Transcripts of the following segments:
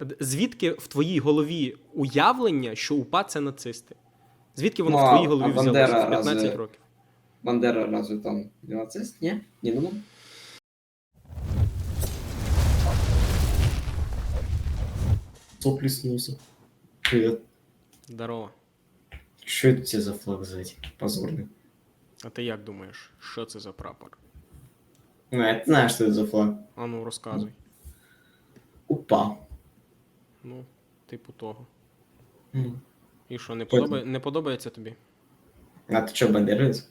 Д- Звідки в твоїй голові уявлення, що УПА це нацисти? Звідки воно Ну, в твоїй а- голові а Бандера взялося в 15 разве- років? Бандера разве там не нацист? Не? Не думал? Сопли с носа. Привет. Здорово. Что это тебе за флаг сзади? Позорный. А ти як думаєш, що це за прапор? Ну, я знаю, что это за флаг. А ну розказуй. Упа. Ну, типу того. М. І що, не, Що подобає... не подобається тобі? А ты что, бандеровец?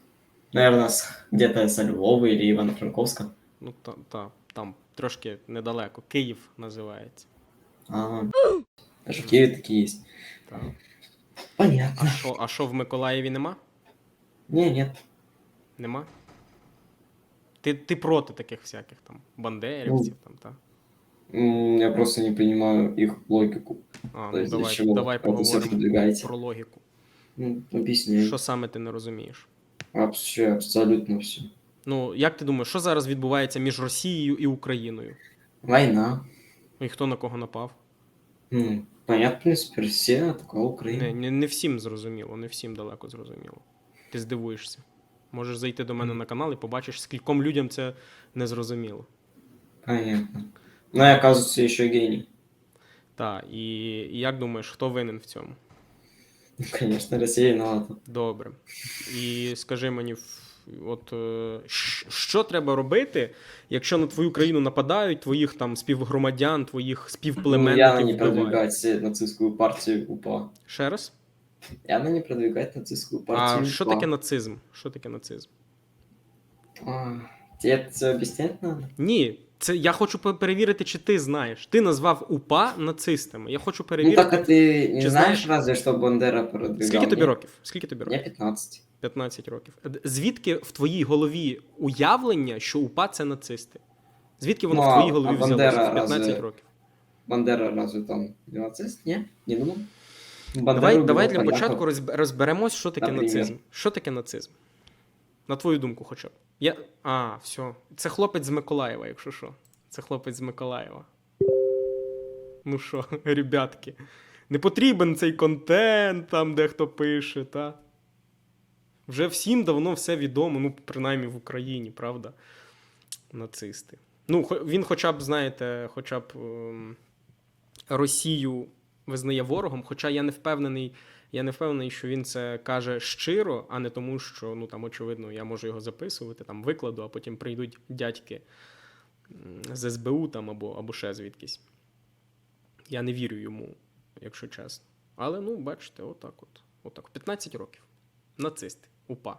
Наверное, где-то со Львова или Ивано-Франковска. Ну, та, та, там трошки недалеко. Київ називається. А, даже в Киеве такие есть. Та. Понятно. А що, а що в Миколаєві нема? Не, нет. Нема? Ти, ти проти таких всяких там бандерівців, там, та? М, Я просто не понимаю их логику. А, ну есть для давай, чего давай это поговоримо про логіку. Ну, объясняй. Що саме ти не розумієш? Вообще, абсолютно все. Ну, як ти думаєш, що зараз відбувається між Росією і Україною? Война. І хто на кого напав? Понятно, в принципе, Россия атаковала Не, Украину. не, не всім зрозуміло, не всім далеко зрозуміло. Ти здивуєшся. Можеш зайти до мене на канал і побачиш, скільком людям це не зрозуміло. Понятно. Ну, я, оказывается, еще гений. Так, і, і як думаєш, хто винен в цьому? Ну, Конечно, Россия виновата. Добре. І скажи мені, в- от е, щ- що треба робити, якщо на твою країну нападають, твоїх там співгромадян, твоїх Ну, явно співплеменників не вбивають? продвигать нацистскую партию УПА. Ще раз? Явно не продвигать нацистскую партию А що УПА. таке нацизм? Що таке нацизм? А, тебе это объяснять надо? Ні, це я хочу перевірити, чи ти знаєш. Ти назвав УПА нацистами. Я хочу Ну перевірити. так а ты не Чи знаешь? разве, что Бандера продвигал? Скільки тобі років? Скільки тобі років? 15. 15 років. Звідки в твоїй голові уявлення, що УПА це нацисти? Звідки воно Ну, в твоїй голові Бандера взялося в 15 разве- років? Бандера разве там не нацист? Не? Не думал? Бандеру Давай, давай для понятно. початку розб- розберемось, що таке Наприклад. нацизм. Що таке нацизм? На твою думку, хоча б. Я... А, все. Це хлопець з Миколаєва, якщо що. Це хлопець з Миколаєва. Ну що, ребятки, не потрібен цей контент, там, де хто пише, та? Вже всім давно все відомо, ну, принаймні в Україні, правда? Нацисти. Ну, він хоча б, знаєте, хоча б ем, Росію визнає ворогом, хоча я не впевнений, я не впевнений, що він це каже щиро, а не тому, що ну там очевидно я можу його записувати, там викладу, а потім прийдуть дядьки з СБУ там або, або ще звідкись. Я не вірю йому, якщо чесно. Але ну, бачите, отак от. Отак. 15 років. Нацисти. УПА.